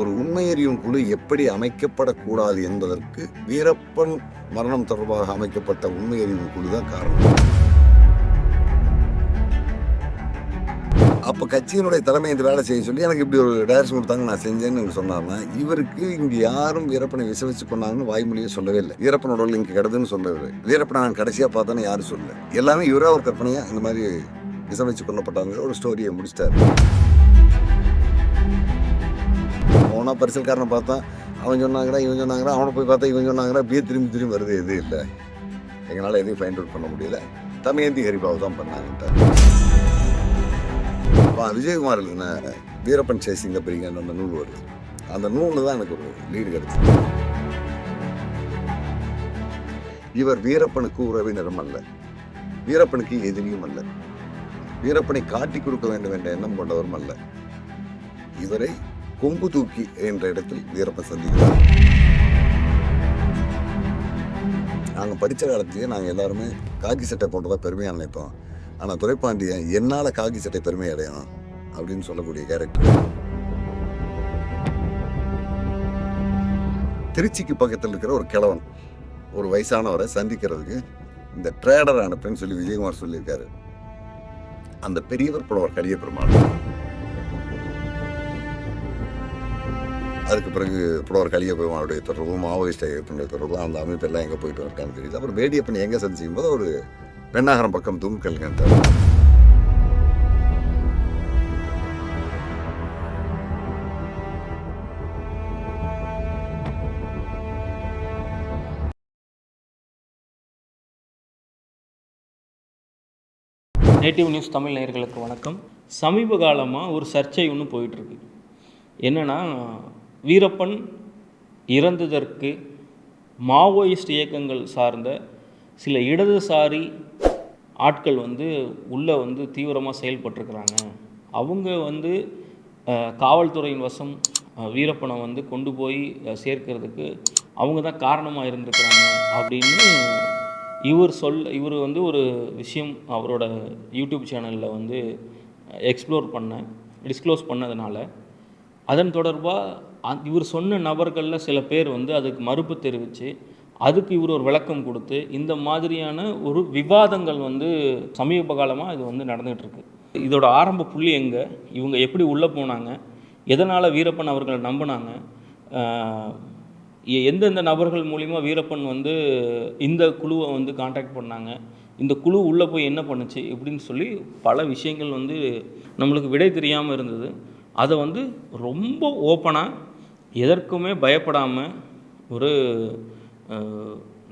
ஒரு உண்மையறியும் குழு எப்படி அமைக்கப்படக்கூடாது என்பதற்கு வீரப்பன் மரணம் தொடர்பாக அமைக்கப்பட்ட உண்மையறியும் குழு தான் காரணம். அப்போ கட்சியினுடைய தலைமை இந்த வேலை செய்ய சொல்லி எனக்கு இப்படி ஒரு டைரக்ஷன் கொடுத்தாங்க நான் செஞ்சேன்னு இவர் சொன்னார்னா இவருக்கு இங்கே யாரும் வீரப்பனை விசவிச்சு கொண்டாங்கன்னு வாய்மொழியை சொல்லவே இல்லை. வீரப்பனோட உடல் இங்கே கிடதுன்னு சொல்லவே வீரப்பனை நான் கடைசியாக பார்த்தேன்னு யாரும் சொல்லல. எல்லாமே இவரா ஒரு கற்பனையாக இந்த மாதிரி விசவிச்சு கொல்லப்பட்டாங்க ஒரு ஸ்டோரியை முடிச்சிட்டாரு. போனால் பரிசல்காரனை பார்த்தா அவன் சொன்னாங்கடா இவன் சொன்னாங்கடா அவனை போய் பார்த்தா இவன் சொன்னாங்கடா அப்படியே திரும்பி திரும்பி வருது எதுவும் இல்லை. எங்களால் எதையும் ஃபைண்ட் அவுட் பண்ண முடியல. தமயந்தி ஹரிபாவை தான் பண்ணாங்கன்ட்டு விஜயகுமார் எழுதின வீரப்பன் சேசிங்க பிரிங்கன்னு அந்த நூல் வருது. அந்த நூல் தான் எனக்கு ஒரு லீடு கிடைச்சது. இவர் வீரப்பனுக்கு உறவினரும் அல்ல. வீரப்பனுக்கு எதிரியும் அல்ல. வீரப்பனை காட்டி கொடுக்க வேண்டும் என்ற எண்ணம் கொண்டவரும் அல்ல. இவரை கொம்பு தூக்கி என்ற இடத்தில் வீரப்பன் சந்திக்கிறார். நாங்கள் படித்த காலத்திலேயே நாங்கள் எல்லாருமே காக்கி சட்டை போட்டதாக பெருமையாக நினைப்போம். ஆனால் துரைப்பாண்டியன் என்னால் காக்கி சட்டை பெருமை அடையணும் அப்படின்னு சொல்லக்கூடிய கேரக்டர் திருச்சிக்கு பக்கத்தில் இருக்கிற ஒரு கிழவன் ஒரு வயசானவரை சந்திக்கிறதுக்கு இந்த ட்ரேடர் அனுப்புன்னு சொல்லி விஜயகுமார் சொல்லியிருக்காரு. அந்த பெரியவர் புலவர் கடிய பெருமாள் அதுக்கு பிறகு புலவர் கலிய பெருமாளுடைய தொடர்பு மாவோயிஸ்ட் ஐயப்பனுடைய தொடர்பு அந்த அமைப்பு எல்லாம் எங்கே போயிட்டு இருக்கான்னு தெரியுது. அப்புறம் வேடியப்பன் எங்கே சந்திக்கும் போது ஒரு பெண்ணாகரம் பக்கம் தூங்கல்கின்றார் நேட்டிவ் நியூஸ் தமிழ் நேயர்களுக்கு வணக்கம். சமீப காலமாக ஒரு சர்ச்சை ஒன்று போயிட்டுருக்கு என்னென்னா வீரப்பன் இறந்ததற்கு மாவோயிஸ்ட் இயக்கங்கள் சார்ந்த சில இடதுசாரி ஆட்கள் வந்து உள்ளே வந்து தீவிரமாக செயல்பட்டிருக்கிறாங்க. அவங்க வந்து காவல்துறையின் வசம் வீரப்பனை வந்து கொண்டு போய் சேர்க்கிறதுக்கு சேர்க்கறதுக்கு அவங்க தான் காரணமாக இருந்திருக்கிறாங்க அப்படின்னு இவர் சொல் இவர் வந்து ஒரு விஷயம் அவரோட யூடியூப் சேனலில் வந்து எக்ஸ்ப்ளோர் பண்ண டிஸ்க்ளோஸ் பண்ணதுனால அதன் தொடர்பாக இவர் சொன்ன நபர்களில் சில பேர் வந்து அதுக்கு மறுப்பு தெரிவித்து அதுக்கு இவர் ஒரு விளக்கம் கொடுத்து இந்த மாதிரியான ஒரு விவாதங்கள் வந்து சமீப காலமாக இது வந்து நடந்துகிட்ருக்கு இதோட ஆரம்ப புள்ளி எங்கே? இவங்க எப்படி உள்ளே போனாங்க? எதனால் வீரப்பன் அவர்களை நம்பினாங்க? எ- எந்தெந்த நபர்கள் மூலிமா வீரப்பன் வந்து இந்த குழுவை வந்து காண்டாக்ட் பண்ணாங்க? இந்த குழு உள்ளே போய் என்ன பண்ணுச்சு? இப்படின்னு சொல்லி பல விஷயங்கள் வந்து நம்மளுக்கு விடை தெரியாமல் இருந்தது. அதை வந்து ரொம்ப ஓப்பனாக எதற்குமே பயப்படாமல் ஒரு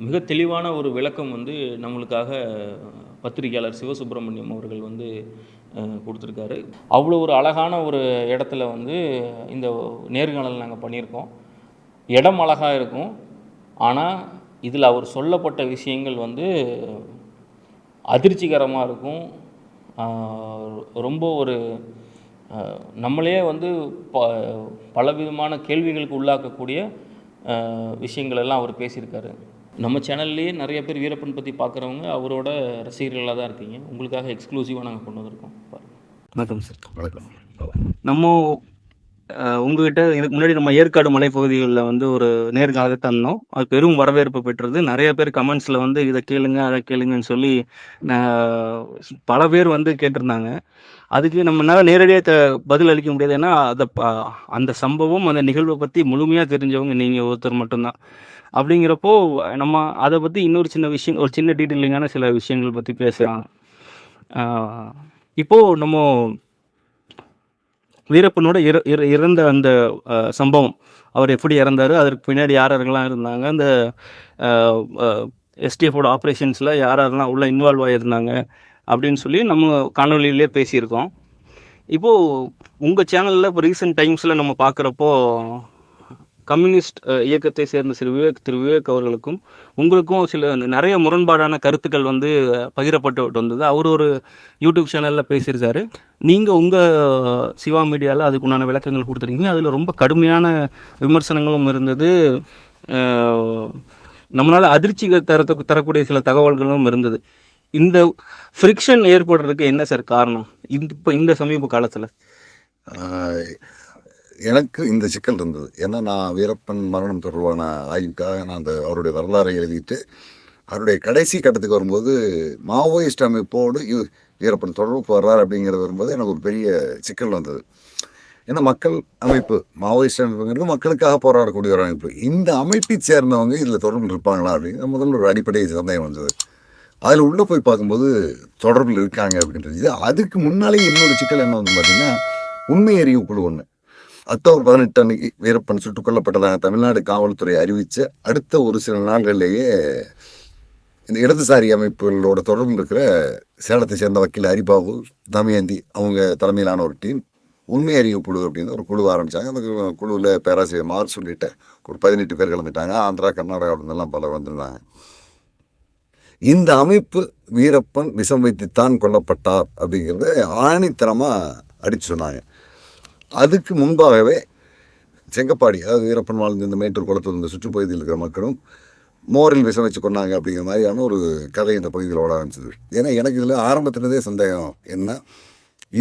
மிக தெளிவான ஒரு விளக்கம் வந்து நம்மளுக்காக பத்திரிகையாளர் சிவசுப்பிரமணியம் அவர்கள் வந்து கொடுத்துருக்காரு. அவ்வளோ ஒரு அழகான ஒரு இடத்துல வந்து இந்த நேர்காணல் நாங்கள் பண்ணியிருக்கோம். இடம் அழகாக இருக்கும். ஆனால் இதில் அவர் சொல்லப்பட்ட விஷயங்கள் வந்து அதிர்ச்சிகரமாக இருக்கும். ரொம்ப ஒரு நம்மளையே வந்து ப பலவிதமான கேள்விகளுக்கு உள்ளாக்கக்கூடிய ஆஹ் விஷயங்கள் எல்லாம் அவர் பேசியிருக்காரு. நம்ம சேனல்லையே நிறைய பேர் வீரப்பன் பற்றி பார்க்குறவங்க அவரோட ரசிகர்களாக தான் இருக்கீங்க. உங்களுக்காக எக்ஸ்க்ளூசிவாக நாங்கள் கொண்டு வந்திருக்கோம். பாருங்க. வணக்கம் சார். வணக்கம். நம்ம உங்ககிட்ட இதுக்கு முன்னாடி நம்ம ஏற்காடு மலைப்பகுதிகளில் வந்து ஒரு நேர்காணலை தந்தோம். அது பெரும் வரவேற்பு பெற்றது. நிறைய பேர் கமெண்ட்ஸில் வந்து இதை கேளுங்க அதை கேளுங்கன்னு சொல்லி நான் பல பேர் வந்து கேட்டிருந்தாங்க. அதுக்கு நம்மளால நேரடியாக த பதில் அளிக்க முடியாது. ஏன்னா அதை ப- அந்த சம்பவம் அந்த நிகழ்வை பற்றி முழுமையாக தெரிஞ்சவங்க நீங்கள் ஒருத்தர் மட்டும்தான். அப்படிங்கிறப்போ நம்ம அதை பற்றி இன்னொரு சின்ன விஷயம் ஒரு சின்ன டீட்டெயிலிங்கான சில விஷயங்கள் பற்றி பேசலாம். இப்போது இப்போ நம்ம வீரப்பனோட இற இறந்த அந்த சம்பவம். அவர் எப்படி இறந்தார் அதற்கு பின்னாடி யார் யாரெல்லாம் இருந்தாங்க அந்த எஸ்டிஎஃபோட ஆப்ரேஷன்ஸில் யார் யாரெல்லாம் உள்ள இன்வால்வ் ஆகியிருந்தாங்க அப்படின்னு சொல்லி நம்ம காணொலியிலே பேசியிருக்கோம். இப்போது உங்கள் சேனலில் இப்போ ரீசெண்ட் டைம்ஸில் நம்ம பார்க்குறப்போ கம்யூனிஸ்ட் இயக்கத்தை சேர்ந்த சில விவேக் திரு விவேக் அவர்களுக்கும் உங்களுக்கும் சில நிறைய முரண்பாடான கருத்துக்கள் வந்து பகிரப்பட்டு வந்தது. அவர் ஒரு யூடியூப் சேனலில் பேசியிருக்காரு. நீங்கள் உங்கள் சிவா மீடியாவில் அதுக்குண்டான விளக்கங்கள் கொடுத்துருக்கீங்க. அதில் ரொம்ப கடுமையான விமர்சனங்களும் இருந்தது. நம்மளால் அதிர்ச்சி தரத்துக்கு தரக்கூடிய சில தகவல்களும் இருந்தது. இந்த ஃப்ரிக்ஷன் ஏற்படுறதுக்கு என்ன சார் காரணம்? இந்த இப்போ இந்த சமீப காலத்தில். எனக்கு இந்த சிக்கல் இருந்தது. ஏன்னா நான் வீரப்பன் மரணம் தொடர்பான ஆய்வுக்காக நான் அந்த அவருடைய வரலாறை எழுதிட்டு அவருடைய கடைசி கட்டத்துக்கு வரும்போது மாவோயிஸ்ட் அமைப்போடு வீரப்பன் தொடர்பு வர்றார் அப்படிங்கிறது வரும்போது எனக்கு ஒரு பெரிய சிக்கல் வந்தது. ஏன்னா மக்கள் அமைப்பு மாவோயிஸ்ட் அமைப்புங்கிறது மக்களுக்காக போராடக்கூடிய ஒரு அமைப்பு. இந்த அமைப்பை சேர்ந்தவங்க இதில் தொடர்பு இருப்பாங்களா அப்படிங்கிற முதல்ல ஒரு அடிப்படை சந்தேகம் வந்தது. அதில் உள்ளே போய் பார்க்கும்போது தொடர்பில் இருக்காங்க அப்படின்றது. அதுக்கு முன்னாலே இன்னொரு சிக்கல் என்ன வந்து பார்த்திங்கன்னா உண்மை அறிவு குழு ஒன்று அக்டோபர் பதினெட்டு அன்னைக்கு வீரப்பன் சுட்டுக் கொல்லப்பட்டதாக தமிழ்நாடு காவல்துறை அறிவித்த அடுத்த ஒரு சில நாள்களிலேயே இந்த இடதுசாரி அமைப்புகளோட தொடர்பு இருக்கிற சேலத்தை சேர்ந்த வக்கீல் ஹரிபாபு தமயந்தி அவங்க தலைமையிலான ஒரு டீம் உண்மை அறிவு குழு அப்படின்னு ஒரு குழு ஆரம்பித்தாங்க அந்த குழுவில் பேராசிரியர் மார் சொல்லிட்டு ஒரு பதினெட்டு பேர் கலந்துட்டாங்க. ஆந்திரா கர்நாடகாவிலிருந்தெல்லாம் பலர் வந்திருந்தாங்க. இந்த அமைப்பு வீரப்பன் விஷம் வைத்துத்தான் கொல்லப்பட்டார் அப்படிங்கிறத ஆணித்தரமாக அடிச்சு சொன்னாங்க. அதுக்கு முன்பாகவே செங்கப்பாடி அதாவது வீரப்பன் வாழ்ந்த இந்த மேட்டூர் குளத்தில் இந்த சுற்றுப்பகுதியில் இருக்கிற மக்களும் மோரில் விஷம் வச்சு கொண்டாங்க அப்படிங்கிற மாதிரியான ஒரு கதை இந்த பகுதியில் ஓட ஆரம்பிச்சது. ஏன்னா எனக்கு இதில் ஆரம்பத்தினதே சந்தேகம் என்ன?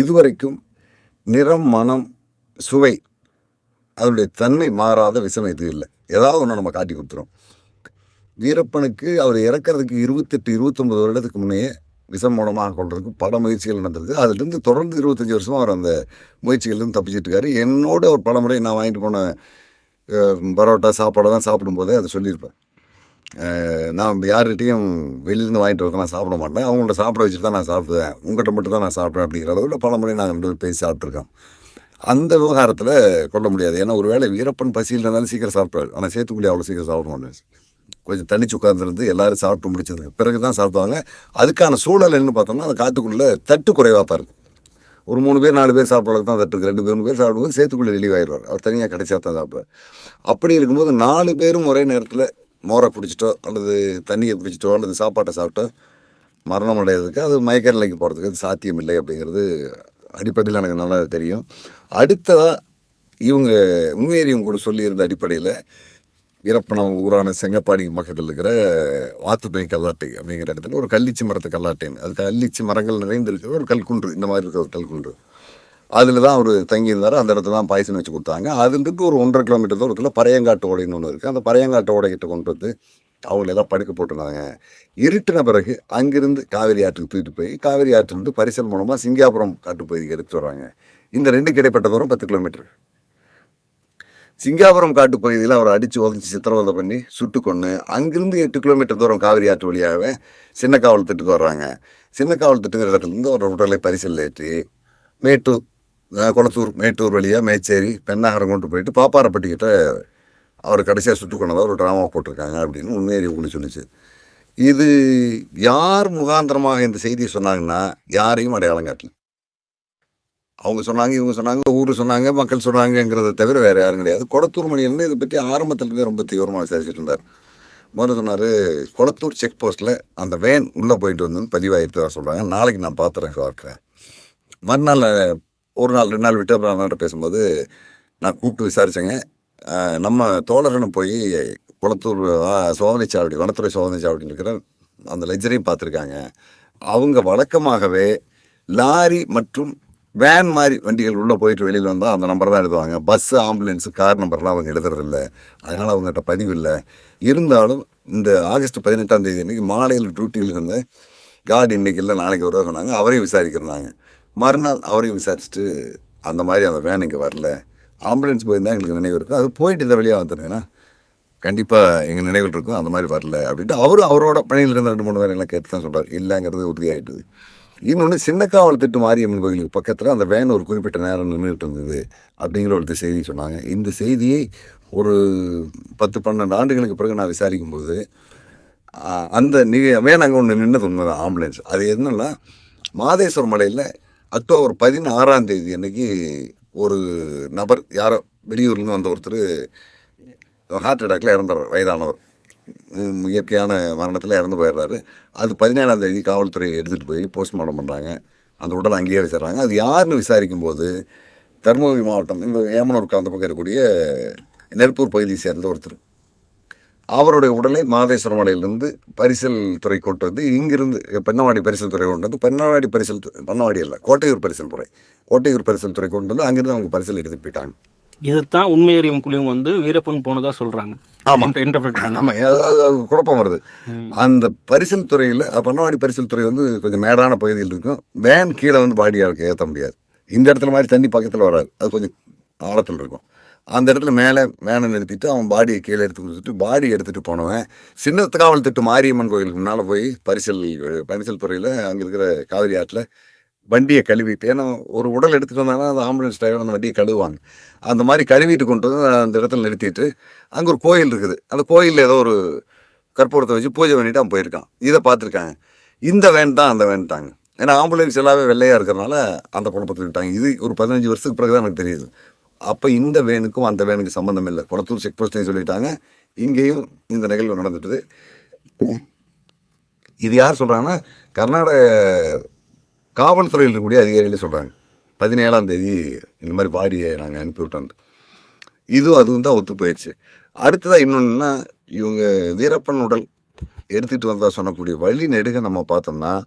இதுவரைக்கும் நிறம் மனம் சுவை அதனுடைய தன்மை மாறாத விஷம் எதுவும் இல்லை. ஏதாவது ஒன்று நம்ம காட்டி கொடுத்துரும். வீரப்பனுக்கு அவர் இறக்கிறதுக்கு இருபத்தெட்டு இருபத்தொம்பது வருடத்துக்கு முன்னையே விஷம் மூலமாக கொள்றதுக்கு பல முயற்சிகள் நடந்திருக்கு. அதுலேருந்து தொடர்ந்து இருபத்தஞ்சி வருஷமாக அவர் அந்த முயற்சிகள்லேருந்து தப்பிச்சிட்டு இருக்காரு என்னோட ஒரு பல முறை நான் வாங்கிட்டு போன அஹ், பரோட்டா சாப்பாடெல்லாம் சாப்பிடும்போதே அதை சொல்லியிருப்பேன் நான் யார்கிட்டையும் வெளியிலேருந்து வாங்கிட்டு வரதான் சாப்பிட மாட்டேன். அவங்கள்ட்ட சாப்பிட வச்சுட்டு தான் நான் சாப்பிடுவேன். உங்கள்கிட்ட மட்டும் தான் நான் சாப்பிட்றேன் அப்படிங்கிற அளவில் பல முறை நாங்கள் ரெண்டு பேரும் பேசி சாப்பிட்ருக்கோம் அந்த விவகாரத்தில் கொள்ள முடியாது. ஏன்னா ஒருவேளை வீரப்பன் பசியில் இருந்தாலும் சீக்கிரம் சாப்பிடுவார். ஆனால் சேத்துக்குள்ளி அவ்வளோ சீக்கிரம் சாப்பிட மாட்டேன் கொஞ்சம் தனிச்சு உட்காந்துருந்து எல்லாரும் சாப்பிட்டு முடிச்சது பிறகு தான் சாப்பிடுவாங்க. அதுக்கான சூழல் என்ன பார்த்தோம்னா அந்த காட்டுக்குள்ளே தட்டு குறைவாக தான் இருக்கும் ஒரு மூணு பேர் நாலு பேர் சாப்பிட்றதுக்கு தான் தட்டு ரெண்டு பேர் மூணு பேர் சாப்பிடும்போது சேர்த்துக்குள்ளே ரிலீவ் ஆயிடுவார். அவர் தனியாக கடைசியாக தான் சாப்பிடுவார். அப்படி இருக்கும்போது நாலு பேரும் ஒரே நேரத்தில் மோரை குடிச்சிட்டோ அல்லது தண்ணியை குடிச்சிட்டோ அல்லது சாப்பாட்டை சாப்பிட்டோ மரணம் அடையிறதுக்கு அது மயக்க நிலைக்கு போகிறதுக்கு அது சாத்தியம் இல்லை அப்படிங்கிறது அடிப்படையில் எனக்கு நல்லா தெரியும். அடுத்ததாக இவங்க உண்மையறிவங்க கூட சொல்லியிருந்த அடிப்படையில் வீரப்பனம் ஊரான செங்கப்பாடி பக்கத்தில் இருக்கிற வாத்துப்பை கல்லாட்டை அப்படிங்கிற இடத்துல ஒரு கல்லிச்சி மரத்து கல்லாட்டைன்னு அது கல்லிச்சி மரங்கள் நிறைந்திருக்கிற ஒரு கல்குன்று. இந்த மாதிரி இருக்கிற ஒரு கல்குன்று. அதில் தான் அவர் தங்கியிருந்தார். அந்த இடத்துல தான் பாய்சன் வச்சு கொடுத்தாங்க. அதுலேருந்து ஒரு ஒன்றரை கிலோமீட்டர் தூரத்தில் பரையங்காட்டு ஓடைன்னு ஒன்று இருக்குது அந்த பரையங்காட்டு ஓடைக்கிட்ட கொண்டு வந்து அவங்கள எல்லாம் படுக்க போட்டுருந்தாங்க. இருட்டின பிறகு அங்கிருந்து காவேரி ஆற்றுக்கு தூக்கிட்டு போய் காவேரி ஆற்றுலேருந்து பரிசல் மூலமாக சிங்காபுரம் காட்டுப்பகுதிக்கு எடுத்துகிட்டு வராங்க இந்த ரெண்டுக்கு இடைப்பட்ட தூரம் பத்து கிலோமீட்டர். சிங்காபுரம் காட்டு பகுதியில் அவரை அடித்து உதச்சி சித்திரவதை பண்ணி சுட்டு கொண்டு அங்கிருந்து எட்டு கிலோமீட்டர் தூரம் காவிரி ஆற்று வழியாகவே சின்ன காவல் திட்டுக்கு வர்றாங்க. சின்ன காவல் திட்டுங்கிற இடத்துலேருந்து ஒரு உடலை பரிசல் ஏற்றி மேட்டூர் குளத்தூர் மேட்டூர் வழியாக மேச்சேரி பெண்ணாகரம் கொண்டு போயிட்டு பாப்பாரப்பட்டி கிட்ட அவர் கடைசியாக சுட்டு கொண்டதாக ஒரு ட்ராமா போட்டிருக்காங்க அப்படின்னு உண்மையை ஒன்று சொன்னிச்சு. இது யார் முகாந்திரமாக இந்த செய்தியை சொன்னாங்கன்னா யாரையும் அடையாளம் காட்டல. அவங்க சொன்னாங்க இவங்க சொன்னாங்க ஊர் சொன்னாங்க மக்கள் சொன்னாங்கங்கிறத தவிர வேறு யாரும் கிடையாது. கொளத்தூர் மணியிலேருந்து இதை பற்றி ஆரம்பத்துலேருந்தே ரொம்ப தீவிரமாக விசாரிச்சுட்டு இருந்தார். முதல்ல சொன்னார் கொளத்தூர் செக் போஸ்ட்டில் அந்த வேன் உள்ளே போயிட்டு வந்து பதிவாகிட்டு வர சொல்கிறாங்க நாளைக்கு நான் பார்த்துறேன் பார்க்குறேன். மறுநாள் ஒரு நாள் ரெண்டு நாள் விட்டு அப்புறம் பேசும்போது நான் கூப்பிட்டு விசாரித்தேங்க நம்ம தோழரனு போய் குளத்தூர் சோதனைச்சாவடி சோதனை சாவடி வனத்துறை சோதனை சாவடியில் இருக்கிற அந்த லெஜரையும் பார்த்துருக்காங்க அவங்க வழக்கமாகவே லாரி மற்றும் வேன் மாதிரி வண்டிகள் உள்ளே போயிட்டு வெளியில் வந்தால் அந்த நம்பர் தான் எழுதுவாங்க. பஸ்ஸு ஆம்புலன்ஸு கார் நம்பர்லாம் அவங்க எழுதுறதில்ல. அதனால் அவங்ககிட்ட பதிவு இல்லை. இருந்தாலும் இந்த ஆகஸ்ட் பதினெட்டாம் தேதி அன்றைக்கி மாலையில் டியூட்டியில் இருந்த கார்டு இன்னைக்கு இல்லை நாளைக்கு வருவா சொன்னாங்க. அவரையும் விசாரிக்கிறாங்க மறுநாள் அவரையும் விசாரிச்சுட்டு அந்த மாதிரி அந்த வேன் இங்கே வரல. ஆம்புலன்ஸ் போயிருந்தால் எங்களுக்கு நினைவு இருக்கும். அது போயிட்டு இந்த வழியாக வந்துருங்கன்னா கண்டிப்பாக எங்கள் நினைவில் இருக்கும். அந்த மாதிரி வரல அப்படின்ட்டு அவரும் அவரோட பணியில் இருந்த ரெண்டு மூணு பேர் எல்லாம் கேட்டு தான் சொல்கிறார் இல்லைங்கிறது உறுதியாகிட்டுது இன்னொன்று சின்னக்காவல் திட்டு மாரியம்மன் கோயிலுக்கு பக்கத்தில் அந்த வேன் ஒரு குறிப்பிட்ட நேரம் நின்றுட்டு இருந்தது அப்படிங்கிற ஒரு செய்தி சொன்னாங்க. இந்த செய்தியை ஒரு பத்து பன்னெண்டு ஆண்டுகளுக்கு பிறகு நான் விசாரிக்கும்போது போது அந்த நிக வேன் அங்கே ஒன்று நின்னது உண்மைதான் ஆம்புலன்ஸ். அது என்னென்னா மாதேஸ்வர் மலையில் அக்டோபர் பதினாறாம் தேதி அன்னைக்கு ஒரு நபர் யாரோ வெளியூர்லேருந்து வந்த ஒருத்தர் ஹார்ட் அட்டாக்ல இறந்துறார் வயதானவர். இயற்கையான மரணத்தில் இறந்து போயிடுறாரு. அது பதினேழாம் தேதி காவல்துறை எடுத்துகிட்டு போய் போஸ்ட்மார்ட்டம் பண்ணுறாங்க அந்த உடலை அங்கேயே வச்சிடறாங்க அது யாருன்னு விசாரிக்கும் போது தருமபுரி மாவட்டம் இந்த ஏமனூருக்கு அந்த பக்கம் இருக்கக்கூடிய நெருப்பூர் பகுதியை சேர்ந்த ஒருத்தர். அவருடைய உடலை மாதேஸ்வரம் மலையிலிருந்து பரிசல் துறை கொண்டு வந்து இங்கிருந்து பெண்ணவாடி பரிசல் துறை கொண்டு வந்து பெண்ணவாடி பரிசல் து- பெண்ணவாடி அல்ல கோட்டையூர் பரிசல் துறை. கோட்டையூர் பரிசல் துறை கொண்டு வந்து அங்கிருந்து அவங்க பரிசல் எடுத்துட்டு போயிட்டாங்க. இதுதான் உண்மை அறியும் குழுவும் வந்து வீரப்பன் போனதா சொல்றாங்க. ஆமா. இன்டர்பிரட் பண்ண ஆமா அது- அது குழப்பம் வருது. அந்த பரிசல் துறையில் பண்ணவாடி பரிசல் துறை வந்து கொஞ்சம் மேடான பகுதியில் இருக்கும். வேன் கீழே வந்து பாடியாக ஏற்ற முடியாது. இந்த இடத்துல மாதிரி தண்ணி பக்கத்தில் வராது. அது கொஞ்சம் ஆழத்தில் இருக்கும். அந்த இடத்துல மேலே வேனை நிறுத்திட்டு அவன் பாடியை கீழே எடுத்து கொடுத்துட்டு பாடி எடுத்துகிட்டு போனவன் சின்ன காவல் திட்டு மாரியம்மன் கோயிலுக்கு முன்னால் போய் பரிசல் பரிசல் துறையில் அங்கே இருக்கிற காவிரி ஆற்றில் வண்டியை கழுவிட்டு ஏன்னா ஒரு உடல் எடுத்துகிட்டு வந்தாங்கன்னா அந்த ஆம்புலன்ஸ் டிரைவர் அந்த வண்டியை கழுவுவாங்க. அந்த மாதிரி கழுவிட்டு கொண்டு வந்து அந்த இடத்துல நிறுத்திட்டு அங்கே ஒரு கோயில் இருக்குது. அந்த கோயிலில் ஏதோ ஒரு கற்பூரத்தை வச்சு பூஜை பண்ணிட்டு அவன் போயிருக்கான். இதை பார்த்துருக்காங்க. இந்த வேன் தான் அந்த வேன்ட்டாங்க ஏன்னா ஆம்புலன்ஸ் எல்லாமே வெள்ளையாக இருக்கிறனால அந்த குழப்பத்தில் விட்டாங்க. இது ஒரு பதினஞ்சு வருஷத்துக்கு பிறகு தான் எனக்கு தெரியுது. அப்போ இந்த வேனுக்கும் அந்த வேனுக்கு சம்மந்தம் இல்லை. குளத்தூர் செக் போஸ்ட்டையும் சொல்லிட்டாங்க. இங்கேயும் இந்த நிகழ்வு நடந்துட்டுது. இது யார் சொல்கிறாங்கன்னா கர்நாடக காவல்துறையில் இருக்கக்கூடிய அதிகாரிகளே சொல்கிறாங்க பதினேழாம் தேதி இந்த மாதிரி பாடியை நாங்கள் அனுப்பிவிட்டோம். இதுவும் அதுவும் தான் ஒத்து போயிடுச்சு. அடுத்ததாக இன்னொன்றுனா இவங்க வீரப்பன் உடல் எடுத்துகிட்டு வந்தால் சொல்லக்கூடிய வழி நெடுக நம்ம பார்த்தோம்னா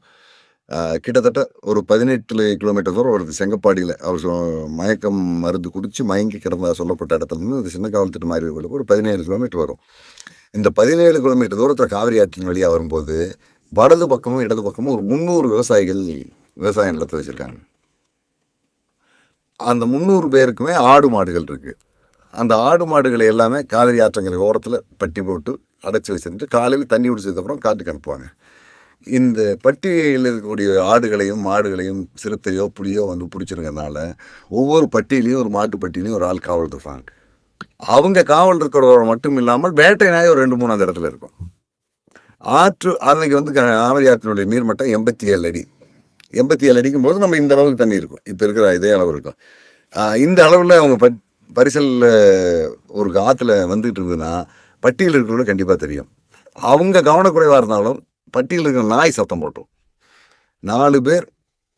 கிட்டத்தட்ட ஒரு பதினெட்டு கிலோமீட்டர் தூரம் வருது. செங்கப்பாடியில் அவர் சொ- மயக்கம் மருந்து குடித்து மயங்கி கிடந்தா சொல்லப்பட்ட இடத்துல இருந்து இந்த சின்ன காவல் திட்டு மாதிரி ஒரு பதினேழு கிலோமீட்டர் வரும். இந்த பதினேழு கிலோமீட்டர் தூரத்தில் காவிரி ஆற்றின் வழியாக வரும்போது வலது பக்கமும் இடது பக்கமும் ஒரு முந்நூறு விவசாயிகள் விவசாய நிலத்தை வச்சுருக்காங்க. அந்த முந்நூறு பேருக்குமே ஆடு மாடுகள் இருக்குது அந்த ஆடு மாடுகளை எல்லாமே காவிரி ஆற்றங்கரை ஓரத்தில் பட்டி போட்டு அடைச்சி வச்சுட்டு காலையில் தண்ணி குடிச்சதுக்கப்புறம் காட்டுக்கு அனுப்புவாங்க இந்த பட்டியில் இருக்கக்கூடிய ஆடுகளையும் மாடுகளையும் சிறுத்தையோ புலியோ வந்து பிடிச்சிருக்கறனால ஒவ்வொரு பட்டியிலையும் ஒரு மாட்டு பட்டியிலையும் ஒரு ஆள் காவல் இருப்பாங்க அவங்க காவல் இருக்கிறவங்க மட்டும் இல்லாமல் வேட்டை நாய் ஒரு ரெண்டு மூணு அந்த இடத்துல இருக்கும். ஆற்று அன்னைக்கு வந்து க- காவிரி ஆற்றினுடைய நீர்மட்டம் எண்பத்தி ஏழு அடி. எண்பத்தி ஏழு அடிக்கும் போது நம்ம இந்த அளவுக்கு தண்ணி இருக்கும். இப்போ இருக்கிற இதே அளவு இருக்கும். இந்த அளவில் அவங்க பட் பரிசலில் ஒரு ஆற்றுல வந்துகிட்டு இருந்ததுன்னா பட்டியல் இருக்கிறவங்க கண்டிப்பாக தெரியும். அவங்க கவனக்குறைவாக இருந்தாலும் பட்டியல் இருக்கிற நாய் சத்தம் போட்டோம் நாலு பேர்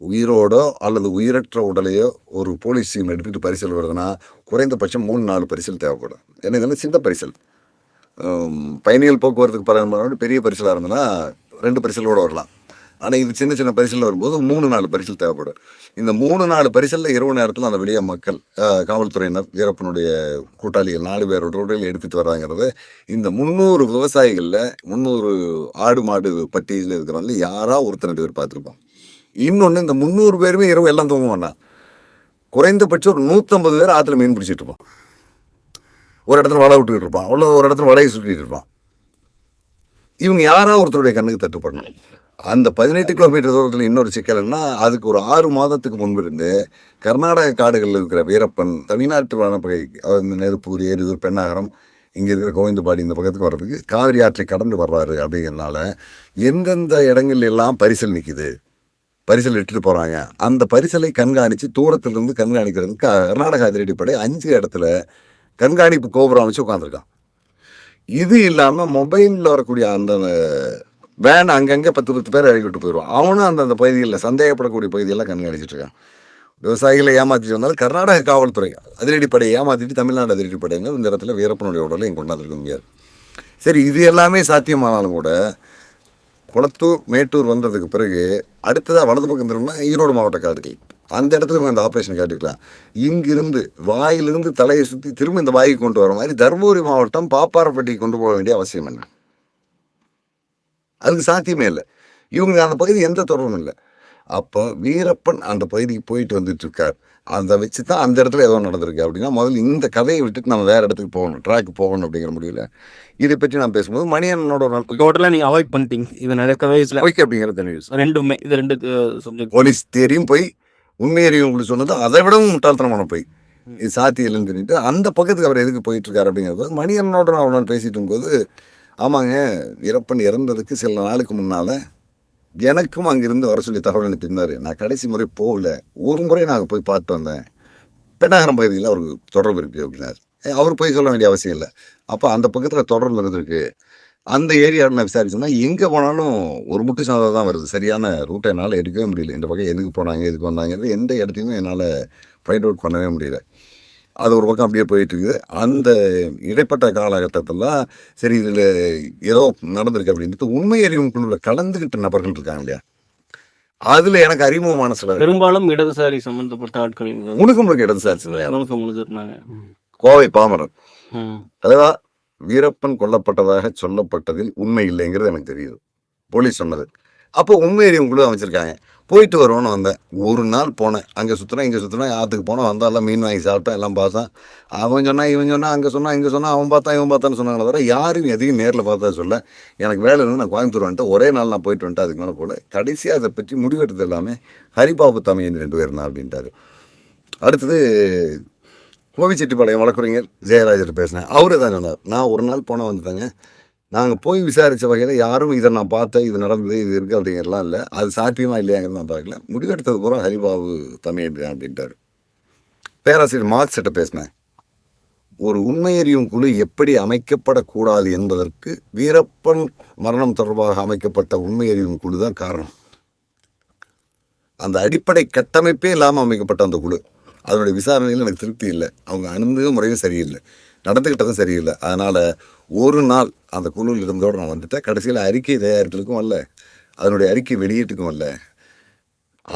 உயிரோடோ அல்லது உயிரற்ற உடலையோ ஒரு போலீஸ் டீம் எடுத்துகிட்டு பரிசல் வருதுன்னா குறைந்தபட்சம் மூணு நாலு பரிசல் தேவைப்படும். ஏன்னா இதெல்லாம் சின்ன பரிசல். பயணிகள் போக்குவரத்துக்கு பரவாயில்ல பெரிய பரிசலாக இருந்ததுன்னா ரெண்டு பரிசலோடு வரலாம். ஆனால் இது சின்ன சின்ன பரிசலில் வரும்போது மூணு நாலு பரிசல் தேவைப்படும். இந்த மூணு நாலு பரிசலில் இரவு நேரத்தில் அந்த வெளியே மக்கள் காவல்துறையினர் வீரப்பனுடைய கூட்டாளிகள் நாலு பேரோட உடல் எடுத்துகிட்டு வராங்கிறது இந்த முந்நூறு விவசாயிகளில் முந்நூறு ஆடு மாடு பட்டியலில் இருக்கிறவங்க யாராக ஒருத்தர் ரெண்டு பேர் பார்த்துருப்போம். இன்னொன்று இந்த முந்நூறு பேருமே இரவு எல்லாம் தூங்க வேண்டாம் குறைந்தபட்சம் ஒரு நூற்றம்பது பேர் ஆற்றுல மீன் பிடிச்சிட்டு இருப்பான் ஒரு இடத்துல வலை விட்டுக்கிட்டு இருப்பான். அவ்வளோ ஒரு இடத்துல வலையை சுற்றிட்டு இருப்பான். இவங்க யாரா ஒருத்தருடைய கண்ணுக்கு தட்டுப்படணும்? அந்த பதினெட்டு கிலோமீட்டர் தூரத்தில் இன்னொரு சிக்கல்னா அதுக்கு ஒரு ஆறு மாதத்துக்கு முன்பிருந்து கர்நாடக காடுகளில் இருக்கிற வீரப்பன் தமிழ்நாட்டு வனப்பகை அதாவது இந்த நெருப்பூர் ஏரியூர் பெண்ணாகரம் இங்கே இருக்கிற கோவிந்தபாடி இந்த பக்கத்துக்கு வர்றதுக்கு காவிரி ஆற்றை கடந்து வர்றாரு அப்படிங்கிறனால எந்தெந்த இடங்கள்ல எல்லாம் பரிசல் நிற்குது பரிசல் இட்டுட்டு போகிறாங்க அந்த பரிசலை கண்காணித்து தூரத்திலிருந்து கண்காணிக்கிறது கர்நாடக அதிரடிப்படை அஞ்சு இடத்துல கண்காணிப்பு கோபுரம் அமைச்சு உட்காந்துருக்கான் இது இல்லாமல் மொபைலில் வரக்கூடிய அந்த வேன் அங்கங்கே பத்து பத்து பேர் இறக்கி விட்டு போயிடுவான். அவனும் அந்தந்த பகுதிகளில் சந்தேகப்படக்கூடிய பகுதியெல்லாம் கண்காணிச்சிட்டு இருக்கான். விவசாயிகளை ஏமாற்றிட்டு வந்தாலும் கர்நாடக காவல்துறை அதிரடிப்படையை ஏமாற்றிட்டு தமிழ்நாடு அதிரடிப்படைங்க இந்த இடத்துல வீரப்பனுடைய உடலை இங்கே கொண்டாந்துருக்க முடியாது சரி இது எல்லாமே சாத்தியமானாலும் கூட குளத்தூர் மேட்டூர் வந்ததுக்கு பிறகு அடுத்ததாக வலது பக்கம் திரும்பினா ஈரோடு மாவட்ட காடுகள் அந்த இடத்துல அந்த ஆப்ரேஷன் காட்டிக்கலாம் இங்கிருந்து வாயிலிருந்து தலையை சுற்றி திரும்ப இந்த வாய்க்கு கொண்டு வர மாதிரி தருமபுரி மாவட்டம் பாப்பாரப்பட்டிக்கு கொண்டு போக வேண்டிய அவசியம் என்ன? அதுக்கு சாத்தியமே இல்லை. இவங்க அந்த பகுதி எந்த தொடர்பும் இல்லை. அப்போ வீரப்பன் அந்த பகுதிக்கு போயிட்டு வந்துட்டு இருக்கார் அதை வச்சு தான் அந்த இடத்துல ஏதோ நடந்திருக்கு அப்படின்னா முதல்ல இந்த கதையை விட்டுட்டு நம்ம வேற இடத்துக்கு போகணும் ட்ராக் போகணும் அப்படிங்கிற முடியல இதை பற்றி நான் பேசும்போது மணியனோட டோட்டலாக நீங்கள் அவாய்ட் பண்ணிட்டீங்க. இது நடக்கவே இல்லை ஓகே அப்படிங்கிற தனி விஷயம் ரெண்டுமே இது ரெண்டு சப்ஜெக்ட் போலீஸ் தேரியும் போய் உண்மை அறியும் உங்களுக்கு சொன்னது அதை விடவும் முட்டாள்தனமான போய். இது சாத்தியம் இல்லைன்னு சொல்லிட்டு அந்த பக்கத்துக்கு அவர் எதுக்கு போயிட்டு இருக்காரு அப்படிங்கிறது மணியனோட நான் பேசிட்டு இருக்கும்போது ஆமாங்க வீரப்பன் இறந்ததுக்கு சில நாளுக்கு முன்னால் எனக்கும் அங்கிருந்து வர சொல்லி தகவல் அனுப்பியிருந்தார். நான் கடைசி முறை போகல. ஒரு முறை நாங்கள் போய் பார்த்து வந்தேன். பெண்ணாகரம் பகுதியில் அவருக்கு தொடர்பு இருக்குது அப்படின்னாரு. அவர் போய் சொல்ல வேண்டிய அவசியம் இல்லை. அப்போ அந்த பக்கத்தில் தொடர்பு இருந்திருக்கு. அந்த ஏரியாவில் நான் விசாரிச்சோம்னா எங்கே போனாலும் ஒரு முட்டு சாதம் தான் வருது. சரியான ரூட்டை என்னால் எடுக்கவே முடியல. இந்த பக்கம் எதுக்கு போனாங்க எதுக்கு வந்தாங்கிறது எந்த இடத்தையுமே என்னால் ஃபைண்ட் அவுட் பண்ணவே முடியல. அது ஒரு பக்கம் அப்படியே போயிட்டு இருக்குது அந்த இடைப்பட்ட காலகட்டத்தில் சரி இதில் ஏதோ நடந்திருக்கு அப்படின்ட்டு உண்மை அறிவும் குழுவில் கலந்துக்கிட்ட நபர்கள் இருக்காங்க இல்லையா? அதுல எனக்கு அறிமுகமான சிலர். பெரும்பாலும் இடதுசாரி சம்பந்தப்பட்ட ஆட்கள் முழுக்க முழுக்க இடதுசாரி சிலர். முழுக்க முழுக்க இருந்தாங்க கோவை பாமரன். அதுவா வீரப்பன் கொல்லப்பட்டதாக சொல்லப்பட்டதில் உண்மை இல்லைங்கிறது எனக்கு தெரியுது. போலீஸ் சொன்னது. அப்போ உண்மையறியும் குழு அமைச்சிருக்காங்க. போயிட்டு வருவோன்னு வந்தேன். ஒரு நாள் போனேன். அங்கே சுற்றினா இங்கே சுற்றினா ஆற்றுக்கு போனால் வந்தால் எல்லாம் மீன் வாங்கி சாப்பிட்டேன் எல்லாம் பார்த்தேன். அவன் சொன்னால் இவன் சொன்னால் அங்கே சொன்னால் இங்கே சொன்னால் அவன் பார்த்தா இவன் பார்த்தான்னு சொன்னாங்களே தவிர யாரும் எதையும் நேரில் பார்த்தா சொல்ல எனக்கு வேலை இருந்து நான் கோயம்புத்தூர் வந்துட்டு ஒரே நாள் நான் போயிட்டு வந்துட்டு அதுக்கு மேலே போல கடைசியாக அதை பற்றி முடிவெடுத்தது எல்லாமே ஹரிபாபு தமையன் ரெண்டு பேர் தான் அப்படின்ட்டாரு. அடுத்தது கோவிச்செட்டிப்பாளையம் வழக்குரைஞர் ஜெயராஜர் பேசினேன். அவரு தான் சொன்னார். நான் ஒரு நாள் போன வந்துட்டேங்க. நாங்கள் போய் விசாரித்த வகையில் யாரும் இதை நான் பார்த்தேன் இது நடந்தது இது இருக்குது அப்படிங்கிறலாம் இல்லை. அது சாத்தியமாக இல்லையாங்கிறது நான் பார்க்கல. முடிவெடுத்தது பூரா ஹரிபாபு தமிழ் அப்படின்ட்டார். பேராசிரியர் மார்க்ஸ்கிட்ட பேசினேன். ஒரு உண்மையறியும் குழு எப்படி அமைக்கப்படக்கூடாது என்பதற்கு வீரப்பன் மரணம் தொடர்பாக அமைக்கப்பட்ட உண்மையறியும் குழு தான் காரணம். அந்த அடிப்படை கட்டமைப்பே இல்லாமல் அமைக்கப்பட்ட அந்த குழு. அதனுடைய விசாரணையில் எனக்கு திருப்தி இல்லை. அவங்க அணுகு முறையும் சரியில்லை. நடந்துக்கிட்டதும் சரியில்லை. அதனால் ஒரு நாள் அந்த குழுவில் இருந்தோடு நான் வந்துட்டேன். கடைசியில் அறிக்கை தயாரிக்கிறதுக்கும் வரல அதனுடைய அறிக்கை வெளியீட்டுக்கும் வரல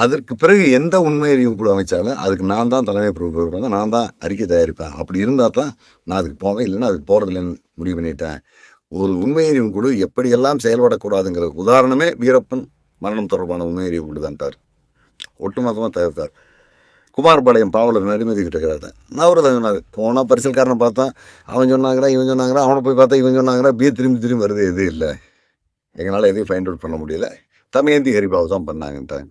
அதற்கு பிறகு எந்த உண்மை அறிவிப்பு அமைச்சாலும் அதுக்கு நான் தான் தலைமை பொறுப்பு நான் தான் அறிக்கை தயாரிப்பேன். அப்படி இருந்தால் தான் நான் அதுக்கு போவேன். இல்லைன்னா அதுக்கு போகிறதில்லன்னு முடிவு பண்ணிட்டேன். ஒரு உண்மையறியும் குழு எப்படியெல்லாம் செயல்படக்கூடாதுங்கிற உதாரணமே வீரப்பன் மரணம் தொடர்பான உண்மை அறிவு குழு தான்ட்டார் ஒட்டுமொத்தமாக தவிர்த்தார் குமாரபாளையம் பாவலர் நடிமதி கிட்ட நான் அவரு தான் சொன்னார் போனால் பரிசல்காரனை பார்த்தா அவன் சொன்னாங்கிறா இவன் சொன்னாங்கிறா அவனை போய் பார்த்தா இவன் சொன்னாங்கிறா பீர் திரும்பி திரும்பி வருது எதுவும் இல்லை. எங்களால் எதையும் ஃபைண்ட் அவுட் பண்ண முடியல. தமையந்தி ஹரிபாவு தான் பண்ணாங்கன்ட்டாங்க.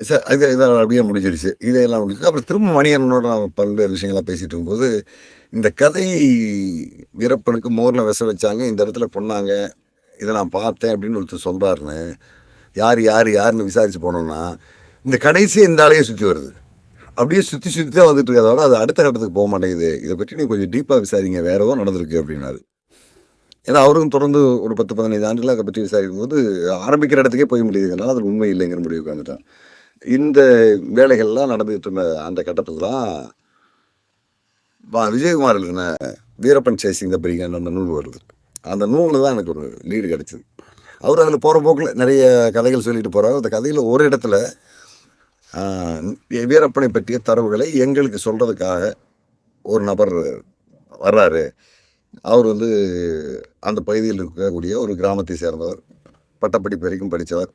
சார் அது இதெல்லாம் அப்படியே முடிஞ்சிருச்சு. இதையெல்லாம் முடிஞ்சு அப்புறம் திரும்ப மணியனோட நான் பல்வேறு விஷயங்களாக பேசிகிட்டு இருக்கும்போது இந்த கதை வீரப்பனுக்கு மோரில் விச வச்சாங்க இந்த இடத்துல பொண்ணாங்க இதை நான் பார்த்தேன் அப்படின்னு ஒருத்தர் சொல்கிறாருன்னு யார் யார் யாருன்னு விசாரித்து போனோம்னா இந்த கடைசி இந்த ஆளையே சுற்றி வருது. அப்படியே சுற்றி சுற்றி தான் வந்துட்டு இருக்கதோட அது அடுத்த கட்டத்துக்கு போக மாட்டேங்குது. இதை பற்றி நீங்கள் கொஞ்சம் டீப்பாக விசாரிங்க. வேற ஏதோ நடந்திருக்கு அப்படின்னாரு. ஏன்னா அவரும் தொடர்ந்து ஒரு பத்து பதினைந்து ஆண்டுகள் அதை பற்றி விசாரிக்கும் போது ஆரம்பிக்கிற இடத்துக்கே போய் முடியுதுனால அது உண்மை இல்லைங்கிற முடிவுக்கு வந்துட்டான் இந்த வேலைகள்லாம் நடந்துகிட்டு இருந்த அந்த கட்டத்தில் தான் விஜயகுமார் எழுதின வீரப்பன் சேசிங் த அந்த நூல் வருது. அந்த நூலில் தான் எனக்கு ஒரு லீடு கிடச்சிது. அவர் அதில் போகிற போக்கில் நிறைய கதைகள் சொல்லிட்டு போகிறார் அந்த கதையில் ஒரு இடத்துல வீரப்பனை பற்றிய தரவுகளை எங்களுக்கு சொல்கிறதுக்காக ஒரு நபர் வர்றாரு. அவர் வந்து அந்த பகுதியில் இருக்கக்கூடிய ஒரு கிராமத்தை சேர்ந்தவர். பட்டப்படிப்பு வரைக்கும் படித்தவர்.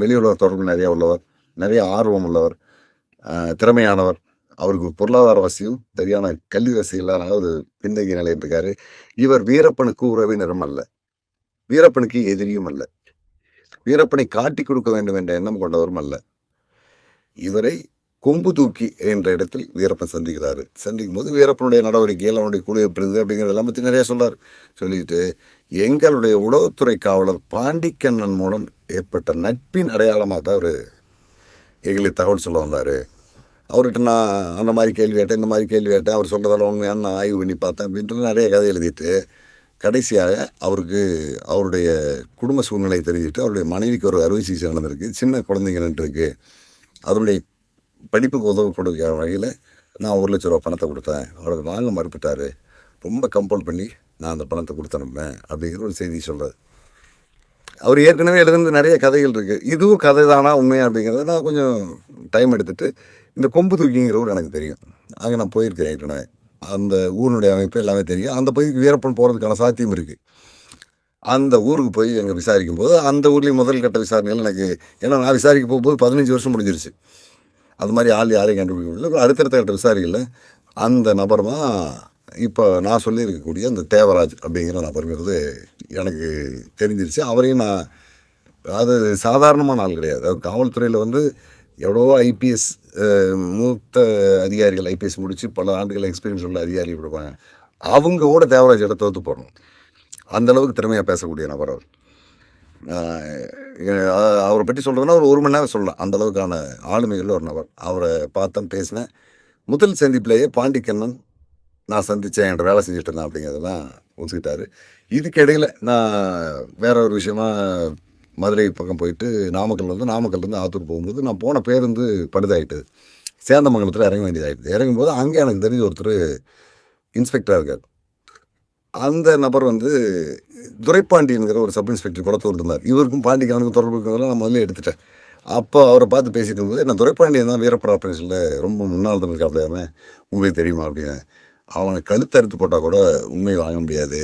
வெளியுலக தொடர்பு நிறையா உள்ளவர். நிறைய ஆர்வம் உள்ளவர். திறமையானவர். அவருக்கு பொருளாதார வசதியும் சரியான கல்வி வசதியெல்லாம் இல்லாத ஒரு பின்தங்கிய நிலையில் இருக்காரு. இவர் வீரப்பனுக்கு உறவினரும் அல்ல. வீரப்பனுக்கு எதிரியும் அல்ல. வீரப்பனை காட்டி கொடுக்க வேண்டும் என்ற எண்ணம் கொண்டவரும் அல்ல. இவரை கொம்பு தூக்கி என்ற இடத்தில் வீரப்பன் சந்திக்கிறாரு. சந்திக்கும் போது வீரப்பனுடைய நடவடிக்கைகள் அவனுடைய குழுவை எப்படி இருந்தது அப்படிங்கிறதெல்லாம் பற்றி நிறைய சொல்றார். சொல்லிட்டு எங்களுடைய உளவுத்துறை காவலர் பாண்டிக்கண்ணன் மூலம் ஏற்பட்ட நட்பின் அடையாளமாக தான் அவர் எங்களுக்கு தகவல் சொல்ல வந்தார். அவர்கிட்ட நான் அந்த மாதிரி கேள்வி கேட்டேன் இந்த மாதிரி கேள்வி கேட்டேன் அவர் சொல்கிறதால உண்மையான நான் ஆய்வு பண்ணி பார்த்தேன் அப்படின்ட்டு நிறைய கதை எழுதிட்டு கடைசியாக அவருக்கு அவருடைய குடும்ப சூழ்நிலை தெரிஞ்சுட்டு அவருடைய மனைவிக்கு ஒரு அறுவை சிகிச்சை நடந்திருக்கு சின்ன குழந்தைங்க நின்றுருக்கு அதனுடைய படிப்புக்கு உதவக்கூடிய வகையில் நான் ஒரு லட்ச ரூபா பணத்தை கொடுத்தேன். அவர் வாங்க மறுப்பிட்டார் ரொம்ப கம்பல் பண்ணி நான் அந்த பணத்தை கொடுத்து அப்படிங்கிற ஒரு செய்தி சொல்கிறது அவர் ஏற்கனவே எழுதுனது நிறைய கதைகள் இருக்குது இதுவும் கதை தானா உண்மையா அப்படிங்கிறத நான் கொஞ்சம் டைம் எடுத்துட்டு இந்த கொம்பு தூக்கிங்கிற ஊர் எனக்கு தெரியும். அங்கே நான் போயிருக்கேன் ஏற்கனவே. அந்த ஊரினுடைய அமைப்பு எல்லாமே தெரியும். அந்த பகுதிக்கு வீரப்பன் போகிறதுக்கான சாத்தியம் இருக்குது அந்த ஊருக்கு போய் அங்கே விசாரிக்கும் போது அந்த ஊர்லேயும் முதல் கட்ட விசாரணைகள் எனக்கு ஏன்னா நான் விசாரிக்க போகும்போது பதினஞ்சு வருஷம் முடிஞ்சிருச்சு. அது மாதிரி ஆள் யாரையும் கண்டுபிடிக்க முடியல. அடுத்தடுத்த கட்ட விசாரிக்கல அந்த நபர் தான் இப்போ நான் சொல்லியிருக்கக்கூடிய அந்த தேவராஜ் அப்படிங்கிற நபருங்கிறது எனக்கு தெரிஞ்சிருச்சு. அவரையும் நான் அது சாதாரணமான ஆள் கிடையாது. காவல்துறையில் வந்து எவ்வளோ ஐபிஎஸ் மூத்த அதிகாரிகள் ஐபிஎஸ் முடித்து பல ஆண்டுகள் எக்ஸ்பீரியன்ஸ் உள்ள அதிகாரிகள் கொடுப்பாங்க. அவங்க கூட தேவராஜ் இடத்த தோற்று போடணும். அந்த அளவுக்கு திறமையாக பேசக்கூடிய நபர் அவர். அவரை பற்றி சொல்கிறதுனா ஒரு ஒரு மணி நேரம் சொல்லலாம். அந்த அளவுக்கான ஆளுமைகள் ஒரு நபர். அவரை பார்த்தேன் பேசினேன். முதல் சந்திப்பிலேயே பாண்டிக்கண்ணன் நான் சந்தித்தேன் என்ற வேலை செஞ்சுட்டு இருந்தேன் அப்படிங்கிறதெல்லாம் ஒத்துக்கிட்டாரு இதுக்கு இடையில் நான் வேற ஒரு விஷயமா மதுரை பக்கம் போயிட்டு நாமக்கல்லேருந்து நாமக்கல்லேருந்து ஆத்தூர் போகும்போது நான் போன பேருந்து படுதாயிட்டது சேந்தமங்கலத்தில் இறங்க வேண்டியதாகிட்டு இறங்கும்போது அங்கே எனக்கு தெரிஞ்ச ஒருத்தர் இன்ஸ்பெக்டராக இருக்கார். அந்த நபர் வந்து துரைப்பாண்டிங்கிற ஒரு சப் இன்ஸ்பெக்டர் குளத்தூர் இருந்தார் இவருக்கும் பாண்டிக்கானுக்கும் தொடர்பு இருக்கிறதெல்லாம் நான் முதல்ல எடுத்துட்டேன். அப்போ அவரை பார்த்து பேசிட்டு இருக்கும்போது நான் துரைப்பாண்டியன் தான் வீரப்பட ஆப்ரேஷனில் ரொம்ப முன்னாள் தமிழ் காப்பிடாம உங்களுக்கு தெரியுமா? அப்படின்னு. அவனை கழுத்தறுத்து போட்டால் கூட உண்மையை வாங்க முடியாது.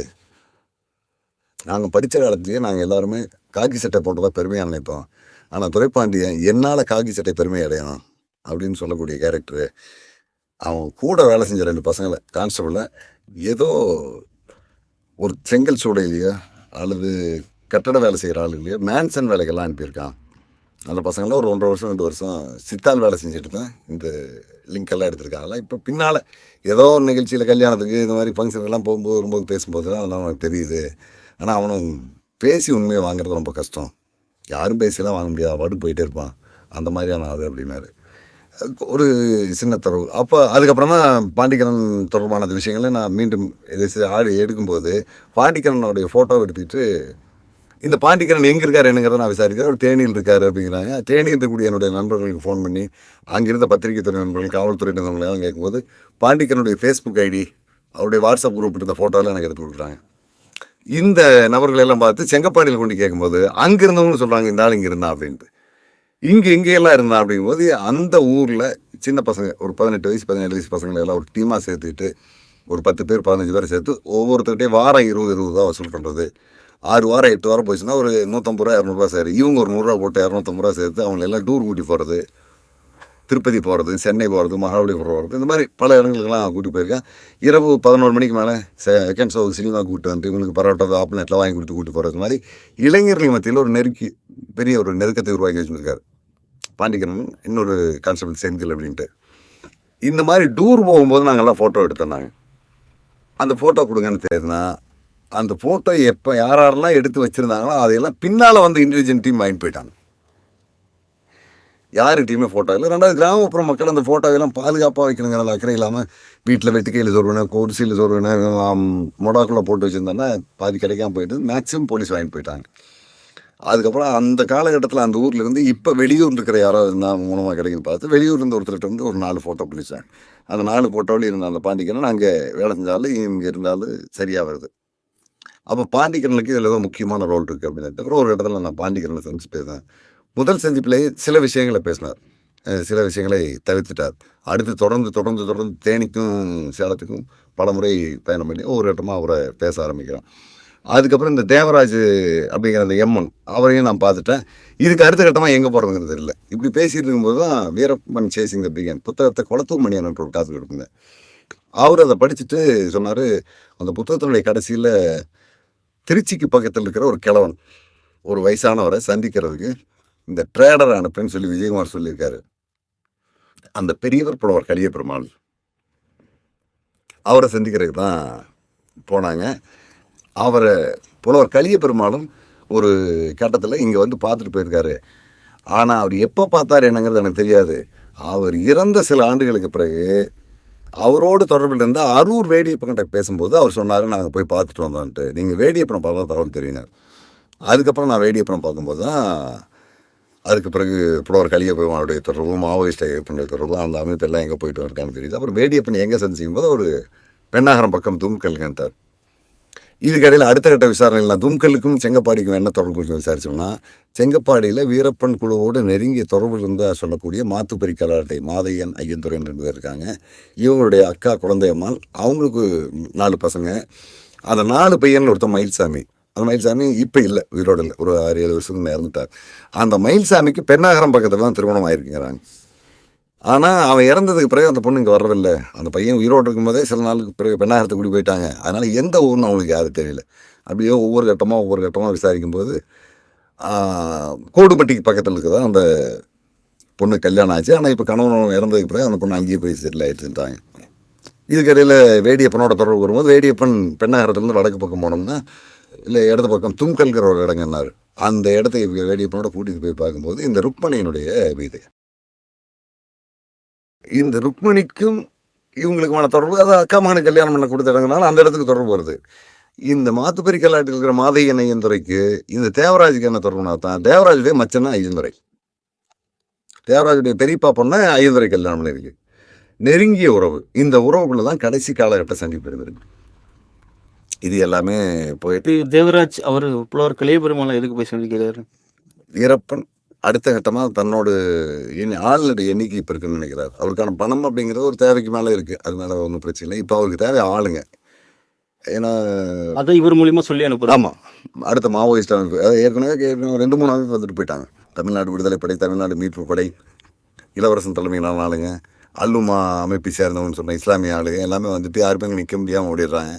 நாங்கள் படித்த காலத்துலேயே நாங்கள் எல்லாருமே காக்கி சட்டை போட்டதாக பெருமையாக நினைப்போம். ஆனால் துரைப்பாண்டியன் என்னால் காக்கி சட்டை பெருமை அடையணும் அப்படின்னு சொல்லக்கூடிய கேரக்டரு அவன் கூட வேலை செஞ்ச ரெண்டு பசங்களை கான்ஸ்டபிளில் ஏதோ ஒரு செங்கல் சூடையிலையோ அல்லது கட்டட வேலை செய்கிற ஆளுகளையோ மேன்சன் வேலைக்கெல்லாம் அனுப்பியிருக்கான். அந்த பசங்களாம் ஒரு ஒன்றரை வருஷம் ரெண்டு வருஷம் சித்தால் வேலை செஞ்சுட்டு தான் இந்த லிங்க் எல்லாம் எடுத்திருக்காங்களா இப்போ பின்னால் ஏதோ ஒரு நிகழ்ச்சியில் கல்யாணத்துக்கு இந்த மாதிரி ஃபங்க்ஷனுக்கெல்லாம் போகும்போது ரொம்ப பேசும்போது தான் அதெல்லாம் அவனுக்கு தெரியுது. ஆனால் அவனும் பேசி உண்மையை வாங்குறது ரொம்ப கஷ்டம். யாரும் பேசிலாம் வாங்க முடியாது. பாட்டு போயிட்டே இருப்பான். அந்த மாதிரியான அது அப்படின்னாரு. ஒரு சின்ன தொடர்பு. அப்போ அதுக்கப்புறம் தான் பாண்டிக்கரன் தொடர்பான விஷயங்களை நான் மீண்டும் இதை ஆடி எடுக்கும்போது பாண்டிக்கரனுடைய ஃபோட்டோ எடுத்துக்கிட்டு இந்த பாண்டிக்கரன் எங்கே இருக்கார் என்னங்கிறத நான் விசாரிக்கிறேன். அவர் தேனியில் இருக்கார் அப்படிங்கிறாங்க. தேனியில் இருக்கக்கூடிய என்னுடைய நண்பர்களுக்கு ஃபோன் பண்ணி அங்கிருந்த பத்திரிகை துறை நண்பர்கள் காவல்துறை நண்பர்களெல்லாம் கேட்கும்போது பாண்டிக்கரனுடைய ஃபேஸ்புக் ஐடி அவருடைய வாட்ஸ்அப் குரூப் இருந்த ஃபோட்டோலாம் எனக்கு எடுத்து கொடுக்குறாங்க. இந்த நபர்களெல்லாம் பார்த்து செங்கப்பாடியில் கொண்டு கேட்கும்போது அங்கே சொல்கிறாங்க இந்த ஆள் இங்கே இருந்தான் அப்படின்ட்டு. இங்கே இங்கேயெல்லாம் இருந்தான் அப்படிங்கும்போது அந்த ஊரில் சின்ன பசங்க ஒரு பதினெட்டு வயசு பதினேழு வயசு பசங்களை எல்லாம் ஒரு டீமாக சேர்த்துக்கிட்டு ஒரு பத்து பேர் பதினஞ்சு பேர் சேர்த்து ஒவ்வொருத்தர்கிட்டே வாரம் இருபது இருபது ரூபா வசூல் பண்ணுறது ஆறு வாரம் எட்டு வாரம் போச்சுன்னா ஒரு நூற்றம்பது ரூபா இரநூறுபா சேரு இவங்க ஒரு நூறுரூவா போட்டு இரநூத்தம்பது ரூபா சேர்த்து அவங்க எல்லாம் டூர் கூட்டி போகிறது திருப்பதி போகிறது சென்னை போகிறது மகாபலிபுரம் போகிறது இந்த மாதிரி பல இடங்களுக்கெல்லாம் கூட்டி போயிருக்கேன். இரவு பதினோரு மணிக்கு மேலே செகண்ட் ஷோ சினிமா கூப்பிட்டு வந்து இவங்களுக்கு பரோட்டா ஆப்னெட்டில் வாங்கி கொடுத்து கூட்டி போகிறது மாதிரி இளைஞர்கள் மத்தியில் ஒரு நெருக்கி பெரிய ஒரு நெருக்கத்தை உருவாக்கி வச்சுருக்காரு. பாண்டிக்கரன் இன்னொரு கான்ஸ்டபிள் செந்தில் அப்படின்ட்டு. இந்த மாதிரி டூர் போகும்போது நாங்கள்லாம் ஃபோட்டோ எடுத்தோம் நாங்கள் அந்த ஃபோட்டோ கொடுங்கன்னு தெரியுதுன்னா அந்த ஃபோட்டோ எப்போ யார் யாரெல்லாம் எடுத்து வச்சுருந்தாங்களோ அதையெல்லாம் பின்னால் வந்து இன்டெலிஜென்ட் டீம் வாங்கிட்டு போயிட்டாங்க. யாருக்கிட்டையுமே ஃபோட்டோ இல்லை ரெண்டாவது கிராமப்புற மக்கள் அந்த ஃபோட்டோவெல்லாம் பாதுகாப்பாக வைக்கணுங்கிற அக்கறை இல்லாமல் வீட்டில் வெட்டுக்கையில் சொருவினேன் கோரிசியில் சொருவினேன் மொடாக்குள்ளே போட்டு வச்சுருந்தோன்னா பாதி கிடைக்காம போயிட்டு மேக்ஸிமம் போலீஸ் வாங்கிட்டு போயிட்டாங்க. அதுக்கப்புறம் அந்த காலகட்டத்தில் அந்த ஊரில் இருந்து இப்போ வெளியூர் இருக்கிற யாராவது இருந்தால் மூலமாக கிடைக்குன்னு பார்த்து வெளியூர் இருந்து ஒருத்தர்கிட்ட வந்து ஒரு நாலு ஃபோட்டோ பிடிச்சேன் அந்த நாலு ஃபோட்டோவில் இருந்த அந்த பாண்டிக்கரன் அங்கே வேலை செஞ்சாலும் இங்கே இருந்தாலும் சரியாக வருது. அப்போ பாண்டிக்கரனுக்கு இதில் ஏதோ முக்கியமான ரோல் இருக்குது அப்படின்னு அப்புறம் ஒரு இடத்துல நான் பாண்டிக்கரனை சந்திச்சு பேசினேன். முதல் சந்திப்பிலேயே சில விஷயங்களை பேசினார். சில விஷயங்களை தவிர்த்துட்டார். அடுத்து தொடர்ந்து தொடர்ந்து தொடர்ந்து தேனிக்கும் சேலத்துக்கும் பல முறை பயணம் பண்ணி ஒரு இடமா அவரை பேச ஆரம்பிக்கிறோம் அதுக்கப்புறம் இந்த தேவராஜ் அப்படிங்கிற அந்த எம்மன் அவரையும் நான் பார்த்துட்டேன். இதுக்கு அடுத்த கட்டமாக எங்கே போகிறதுங்கிறது தெரியல. இப்படி பேசிகிட்டு இருக்கும்போது தான் வீரப்பன் சேசிங் த பிகன் புத்தகத்தை குளத்தூர் மணியன் ஒரு காசு கொடுத்துருந்தேன் அவர் அதை படிச்சுட்டு சொன்னார் அந்த புத்தகத்தினுடைய கடைசியில் திருச்சிக்கு பக்கத்தில் இருக்கிற ஒரு கிழவன் ஒரு வயசானவரை சந்திக்கிறதுக்கு இந்த ட்ரேடர் அனுப்புன்னு சொல்லி விஜயகுமார் சொல்லியிருக்காரு. அந்த பெரியவர் புலவர் கலிய பெருமாள் அவரை சந்திக்கிறதுக்கு தான் போனாங்க. அவரை புலவர் கலிய பெருமாளும் ஒரு கட்டத்தில் இங்கே வந்து பார்த்துட்டு போயிருக்காரு. ஆனால் அவர் எப்போ பார்த்தார் என்னங்கிறது எனக்கு தெரியாது. அவர் இறந்த சில ஆண்டுகளுக்கு பிறகு அவரோடு தொடர்பில் இருந்த அரூர் வேடியப்பன்கிட்ட பேசும்போது அவர் சொன்னார் நாங்கள் போய் பார்த்துட்டு வந்தோன்ட்டு நீங்கள் வேடியப்பனம் பார்த்தா தகவல் தெரியுங்க. அதுக்கப்புறம் நான் வேடியப்பனை பார்க்கும்போது தான் அதுக்கு பிறகு புலவர் கலிய பெருமானுடைய தொடர்பும் மாவோயிஸ்ட் ஐயப்பனுடைய தொடர்பும் அந்த அமைப்பெல்லாம் எங்கே போயிட்டு இருக்கான்னு தெரியுது. அப்புறம் வேடியப்பன் எங்கே சந்திக்கும் போது ஒரு பெண்ணாகரம் பக்கம் தும்கல்கன்ட்டார் இதுக்கடையில் அடுத்த கட்ட விசாரணையில் நான் தும்கலுக்கும் செங்கப்பாடிக்கும் என்ன தொடர்பு இருக்குன்னு விசாரிச்சோம்னா செங்கப்பாடியில் வீரப்பன் குழுவோடு நெருங்கிய தொடர்பு இருந்தால் சொல்லக்கூடிய மாத்துப்பரி கலாட்டை மாதையன் ஐயந்துரையன் ரெண்டு பேர் இருக்காங்க. இவங்களுடைய அக்கா குழந்தையம்மாள் அவங்களுக்கு நாலு பசங்க. அந்த நாலு பையன் ஒருத்தன் மயில்சாமி. அந்த மயில்சாமி இப்போ இல்லை உயிரோடு இல்லை. ஒரு ஆறு ஏழு வருஷத்துக்கு இறந்துட்டார். அந்த மயில்சாமிக்கு பெண்ணாகரம் பக்கத்தில் தான் திருமணம் ஆயிருக்குங்கிறாங்க. ஆனால் அவன் இறந்ததுக்கு பிறகு அந்த பொண்ணு இங்கே வர்றதில்லை. அந்த பையன் உயிரோடு இருக்கும்போதே சில நாளுக்கு பிறகு பெண்ணாகரத்தை கூடி போயிட்டாங்க. அதனால் எந்த ஊர்னு அவங்களுக்கு யாரும் தெரியல. அப்படியே ஒவ்வொரு கட்டமாக ஒவ்வொரு கட்டமாக விசாரிக்கும்போது ஆஹ், கோடுப்பட்டிக்கு பக்கத்தில் இருக்குதான் அந்த பொண்ணு கல்யாணம் ஆச்சு. ஆனால் இப்போ கணவன் இறந்ததுக்கு பிறகு அந்த பொண்ணு அங்கேயே போய் செட்டில் ஆகிடுச்சுட்டாங்க இதுக்கடையில் வேடியப்பனோட தொடர்பு வரும்போது வேடியப்பன் பெண்ணாகரத்துலேருந்து வடக்கு பக்கம் போனோம்னா இல்லை இடது பக்கம் தும்கல்கிற ஒரு இடங்கன்னார் அந்த இடத்துக்கு வேடியப்பனோட கூட்டிகிட்டு போய் பார்க்கும்போது இந்த ருக்மணியினுடைய வீடு. இந்த ருக்மணிக்கும் இவங்களுக்குமான தொடர்பு அது அக்கா மகனுக்கு கல்யாணம் பண்ண கொடுத்த இடங்கனால அந்த இடத்துக்கு தொடர்பு வருது. இந்த மாத்துப்பெரி கல்லாட்டில் இருக்கிற மாதையன் ஐயந்துரைக்கு இந்த தேவராஜுக்கு என்ன தொடர்புனா தான் தேவராஜுடைய மச்சனா ஐயந்துரை தேவராஜுடைய பெரியப்பா பொண்ணை ஐயந்துரை கல்யாணம் பண்ணியிருக்கு. நெருங்கிய உறவு. இந்த உறவுக்குள்ள தான் கடைசி காலகட்ட சந்திப்பு இருந்திருக்கு இது எல்லாமே போயிட்டு தேவராஜ் அவர் புலவர் கலியபெருமாளை எதுக்கு போய் சந்திக்கிறாரு? வீரப்பன் அடுத்த கட்டமாக தன்னோட எண்ணி ஆளுடைய எண்ணிக்கை இப்போ இருக்குன்னு நினைக்கிறார். அவருக்கான பணம் அப்படிங்கிறது ஒரு தேவைக்கு மேலே இருக்குது அது மேலே ஒன்றும் பிரச்சனை இல்லை. இப்போ அவருக்கு தேவை ஆளுங்க. ஏன்னா அதை இவர் மூலியமா சொல்லி அனுப்புறாரு. ஆமாம் அடுத்த மாவோயிஸ்ட் அமைப்பு. அதாவது ஏற்கனவே ஏற்கனவே ரெண்டு மூணு அமைப்பு வந்துட்டு போயிட்டாங்க. தமிழ்நாடு விடுதலை படை தமிழ்நாடு மீட்பு படை இளவரசன் தலைமையிலான ஆளுங்க அல்லுமா அமைப்பை சேர்ந்தவங்க சொன்ன இஸ்லாமிய ஆளுங்க எல்லாமே வந்துட்டு யாருமே நிற்க முடியாமல் ஓடிடுறாங்க.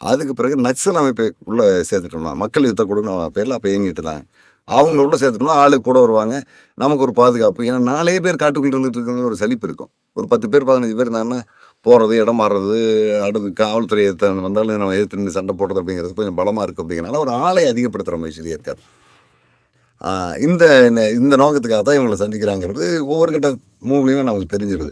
அதுக்கு பிறகு நக்சல் அமைப்பை உள்ளே சேர்த்துட்டோம்னா மக்கள் யுத்த கொடுன்னு பேரில் அப்போ இயங்கிட்டுலாம் அவங்க அவங்களோட சேர்த்துனா ஆளு கூட வருவாங்க. நமக்கு ஒரு பாதுகாப்பு. ஏன்னா நாலே பேர் காட்டுக்குள்ளே இருந்துட்டு இருக்கிறது ஒரு சலிப்பு இருக்கும். ஒரு பத்து பேர் பதினஞ்சு பேர் இருந்தாங்கன்னா போகிறது இடம் மாறுறது அடுத்து காவல்துறை ஏற்ற வந்தாலும் நம்ம எதிர்த்து நின்று சண்டை போடுறது அப்படிங்கிறது கொஞ்சம் பலமாக இருக்குது அப்படிங்கிறனால ஒரு ஆளை அதிகப்படுத்துகிற முயற்சியிலே இருக்கார். இந்த இந்த- நோக்கத்துக்காக தான் இவங்களை சந்திக்கிறாங்கிறது ஒவ்வொரு கட்ட மூவிலையும் நமக்கு தெரிஞ்சிருது.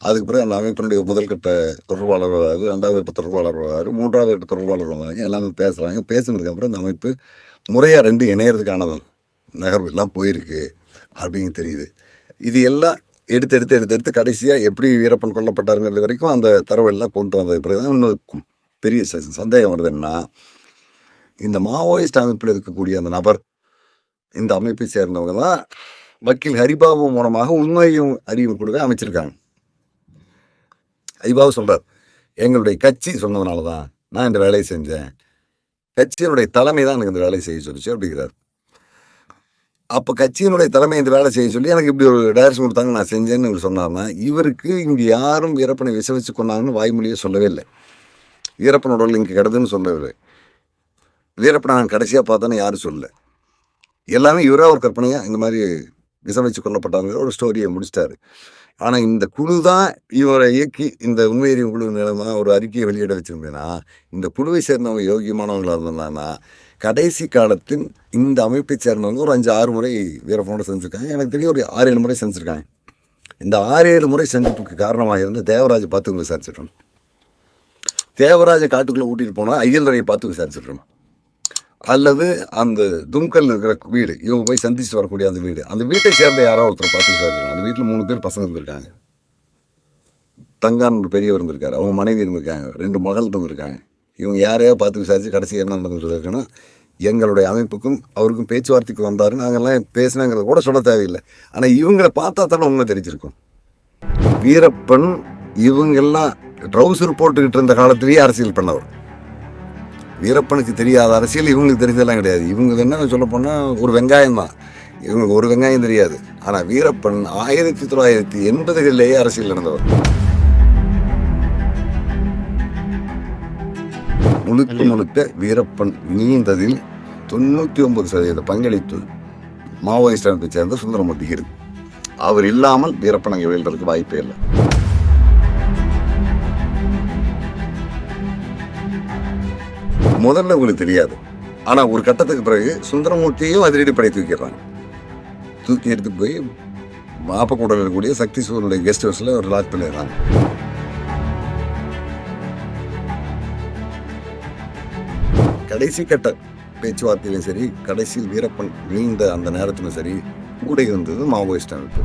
அதுக்கு பிறகு அந்த அமைப்பினுடைய முதல் கட்ட தொடர்பாளர் வராது ரெண்டாவது கட்ட தொடர்பாளர் வராரு மூன்றாவது கட்ட தொடர்பாளர் வராங்க எல்லாமே பேசுகிறாங்க பேசுனதுக்கு அப்புறம் இந்த அமைப்பு முறையாக ரெண்டு இணையறதுக்கான நகர்வு எல்லாம் போயிருக்கு அப்படின்னு தெரியுது. இது எல்லாம் எடுத்து எடுத்து எடுத்து எடுத்து கடைசியாக எப்படி வீரப்பன் கொல்லப்பட்டாருங்கிறது வரைக்கும் அந்த தரவெல்லாம் கொண்டு வந்தது பிறகு தான் இன்னும் பெரிய சந்தேகம் சந்தேகம் வருதுன்னா இந்த மாவோயிஸ்ட் அமைப்பில் இருக்கக்கூடிய அந்த நபர் இந்த அமைப்பை சேர்ந்தவங்க தான் வக்கீல் ஹரிபாபு மூலமாக உண்மையும் அறிவு கொடுக்க அமைச்சிருக்காங்க. ஐவாவும் சொல்கிறார் எங்களுடைய கட்சி சொன்னதுனால தான் நான் இந்த வேலையை செஞ்சேன். கட்சியினுடைய தலைமை தான் எனக்கு இந்த வேலையை செய்ய சொல்லிச்சு அப்படிங்கிறார். அப்போ கட்சியினுடைய தலைமை இந்த வேலை செய்ய சொல்லி எனக்கு இப்படி ஒரு டைரக்ஷன் கொடுத்தாங்க நான் செஞ்சேன்னு இவர் சொன்னார்னா இவருக்கு இங்கே யாரும் வீரப்பனை விச வச்சு கொண்டாங்கன்னு வாய்மொழியே சொல்லவே இல்லை. வீரப்பனோட உடல் இங்கே கிடதுன்னு சொல்லவில்லை வீரப்பனை நான் கடைசியாக பார்த்தோன்னு யாரும் சொல்லலை. எல்லாமே இவராக ஒரு கற்பனையாக இந்த மாதிரி விசவிச்சு வச்சு கொல்லப்பட்டாங்கிற ஒரு ஸ்டோரியை முடிச்சிட்டாரு. ஆனால் இந்த குழு தான் இவரை இயக்கி இந்த உண்மையறிவு குழு நிலமாக ஒரு அறிக்கையை வெளியிட வச்சிருந்தேன்னா இந்த குழுவை சேர்ந்தவங்க யோகியமானவங்களாக இருந்தாங்கன்னா கடைசி காலத்தில் இந்த அமைப்பை சேர்ந்தவங்க ஒரு அஞ்சு ஆறு முறை வீரப்பனோட செஞ்சுருக்காங்க. எனக்கு தெரியும் ஒரு ஆறு ஏழு முறை செஞ்சுருக்காங்க. இந்த ஆறு ஏழு முறை செஞ்சதுக்கு காரணமாக இருந்த தேவராஜை பார்த்து விசாரிச்சிடணும் தேவராஜை காட்டுக்குள்ளே ஊட்டிகிட்டு போனால் ஐயல்வரையை பார்த்து விசாரிச்சிடணும் அல்லது அந்த தும்கல் இருக்கிற வீடு இவங்க போய் சந்திச்சு வரக்கூடிய அந்த வீடு அந்த வீட்டை சேர்ந்த யாரோ ஒருத்தர் பார்த்து விசாரிச்சிருக்காங்க அந்த வீட்டில் மூணு பேர் பசங்க இருந்திருக்காங்க. தங்கான் ஒரு பெரியவர் இருந்திருக்காரு அவங்க மனைவி இருந்திருக்காங்க ரெண்டு மகள் இருந்திருக்காங்க. இவங்க யாரையோ பார்த்து விசாரித்து கடைசி என்ன நடந்துருக்குன்னா எங்களுடைய அமைப்புக்கும் அவருக்கும் பேச்சுவார்த்தைக்கு வந்தார். நாங்கள்லாம் பேசினாங்கிறத கூட சொல்ல தேவையில்லை. ஆனால் இவங்களை பார்த்தா தானே உண்மை தெரிஞ்சிருக்கும். வீரப்பன் இவங்கெல்லாம் ட்ரௌசர் போட்டுக்கிட்டு இருந்த காலத்திலேயே அரசியல் பண்ணவர். வீரப்பனுக்கு தெரியாத அரசியல் இவங்களுக்கு தெரிஞ்சதெல்லாம் கிடையாது. இவங்க என்ன சொல்ல போனால் ஒரு வெங்காயம் தான். இவங்களுக்கு ஒரு வெங்காயம் தெரியாது. ஆனால் வீரப்பன் ஆயிரத்தி தொள்ளாயிரத்தி எண்பதுகளிலேயே அரசியல் நடந்தவர். முழுக்க முழுக்க வீரப்பன் நீந்ததில் தொண்ணூற்றி ஒன்பது சதவீத பங்களிப்பு மாவோயிஸ்டத்தை சேர்ந்த சுந்தரமூர்த்திக்கு இருக்கு. அவர் இல்லாமல் வீரப்பன் அங்கே வெல்றதுக்கு வாய்ப்பே இல்லை. முதல்ல உங்களுக்கு தெரியாது. ஆனால் ஒரு கட்டத்துக்கு பிறகு சுந்தரமூர்த்தியையும் அதிரடி படை தூக்கிடுறாங்க. தூக்கி எடுத்து போய் மாப்பக்கூட இருக்கக்கூடிய சக்தி சூரனுடைய கெஸ்ட் ஹவுஸில் ஒரு லாக் பண்ணிடுறாங்க. கடைசி கட்ட பேச்சுவார்த்தையிலும் சரி கடைசியில் வீரப்பன் நீண்ட அந்த நேரத்திலும் சரி கூட இருந்தது மாவோயிஸ்ட் அமைப்பு.